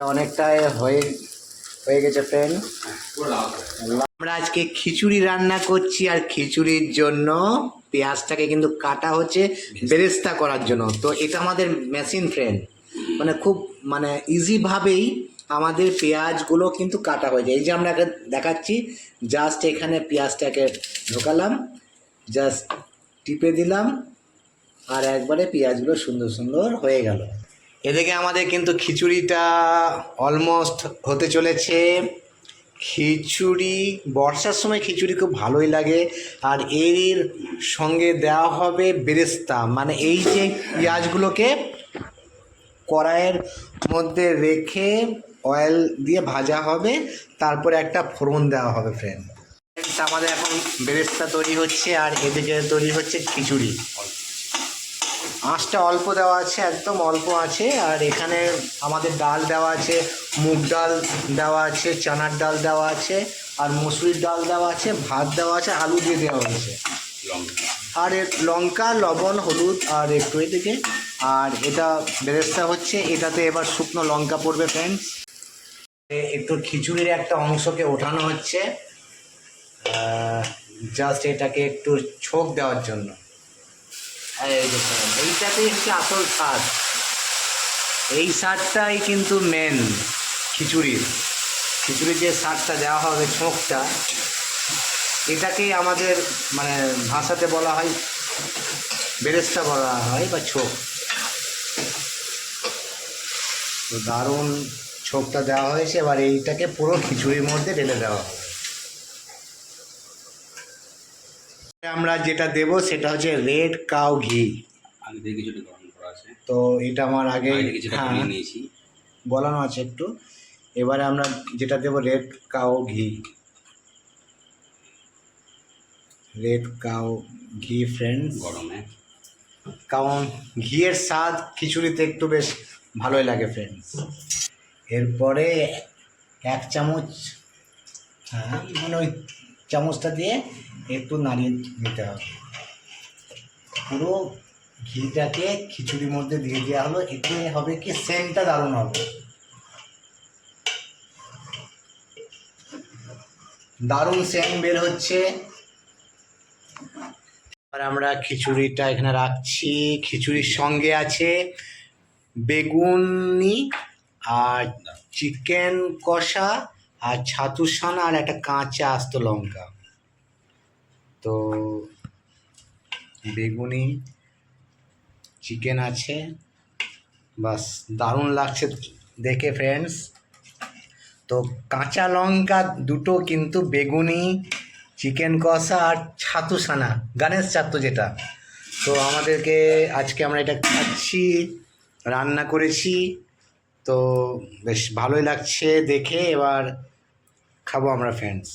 অনেকটাই হয়ে হয়ে গেছে ফ্রেন্ড আমরা আজকে খিচুড়ি রান্না করছি আর খিচুড়ির জন্য পেঁয়াজটাকে কিন্তু কাটা হচ্ছে বেরেস্তা করার জন্য। তো এটা আমাদের মেশিন ফ্রেন্ড মানে খুব মানে ইজিভাবেই আমাদের পেঁয়াজগুলো কিন্তু কাটা হয়ে যায়। এই যে আমরা দেখাচ্ছি জাস্ট এখানে পেঁয়াজটাকে ঢোকালাম জাস্ট টিপে দিলাম, আর একবারে পেঁয়াজগুলো সুন্দর সুন্দর হয়ে গেল। এদিকে আমাদের কিন্তু খিচুড়িটা অলমোস্ট হতে চলেছে। খিচুড়ি, বর্ষার সময় খিচুড়ি খুব ভালোই লাগে। আর এর সঙ্গে দেওয়া হবে বেরেস্তা। মানে এই যে পেঁয়াজগুলোকে কড়াইয়ের মধ্যে রেখে অয়েল দিয়ে ভাজা হবে, তারপরে একটা ফোড়ন দেওয়া হবে ফ্রেন্ড আমাদের এখন বেরেস্তা তৈরি হচ্ছে, আর এদিকে তৈরি হচ্ছে খিচুড়ি। আঁচটা অল্প দেওয়া আছে একদম অল্প আছে। আর এখানে আমাদের ডাল দেওয়া আছে মুগ ডাল দেওয়া আছে চানার ডাল দেওয়া আছে আর মুসুরির ডাল দেওয়া আছে ভাত দেওয়া আছে আলু দিয়ে দেওয়া হয়েছে। আর এর লঙ্কা লবণ হলুদ আর একটু এদিকে। আর এটা বেরেস্তা হচ্ছে এটাতে এবার শুকনো লঙ্কা পড়বে ফ্রেন্ডস একটু খিচুড়ির একটা অংশকে ওঠানো হচ্ছে। জাস্ট এটাকে একটু ছোক দেওয়ার জন্য। এই দেখুন, এইটাতেই হচ্ছে আসল স্বাদ। এই স্বাদটাই কিন্তু মেন খিচুড়ির। খিচুড়ির যে স্বাদটা দেওয়া হবে ছোঁকটা এটাকেই আমাদের মানে ভাষাতে বলা হয় বেরেস্তা বলা হয় বা ছোক তো দারুণ ছোকটা দেওয়া হয়েছে এবার এইটাকে পুরো খিচুড়ির মধ্যে ঢেলে দেওয়া হবে। আমরা যেটা দেব সেটা হচ্ছে রেড কাউ ঘি। আগে থেকে কিছুটা গরম করা আছে। তো এটা আমার আগে হ্যাঁ। নিয়েছি। বলানো আছে একটু। এবারে আমরা যেটা দেবো red cow ghee. Red cow ghee friends গরমে। কারণ ঘিয়ের স্বাদ খিচুড়িতে একটু বেশ ভালোই লাগে ফ্রেন্ডস এরপরে এক চামচ হ্যাঁ মানে ওই চামচটা দিয়ে একটু নাড়িয়ে নিতে হবে। পুরো ঘিটাকে খিচুড়ির মধ্যে দিয়ে দেওয়া হলো। এতে হবে কি? সেন্টটা দারুণ হবে। দারুণ সেন্ট বের হচ্ছে। আর আমরা খিচুড়িটা এখানে রাখছি। খিচুড়ির সঙ্গে আছে বেগুনি আর চিকেন কষা আর ছাতু সানা আর একটা কাঁচা আস্ত লঙ্কা। তো বেগুনি চিকেন আছে। বাস, দারুণ লাগছে দেখে ফ্রেন্ডস তো কাঁচা লঙ্কা দুটো কিন্তু বেগুনি চিকেন কষা আর ছাতু সানা গণেশ ছাতু যেটা। তো আমাদেরকে আজকে আমরা এটা খাচ্ছি, রান্না করেছি। তো বেশ ভালোই লাগছে দেখে, এবার খাব আমরা ফ্রেন্ডস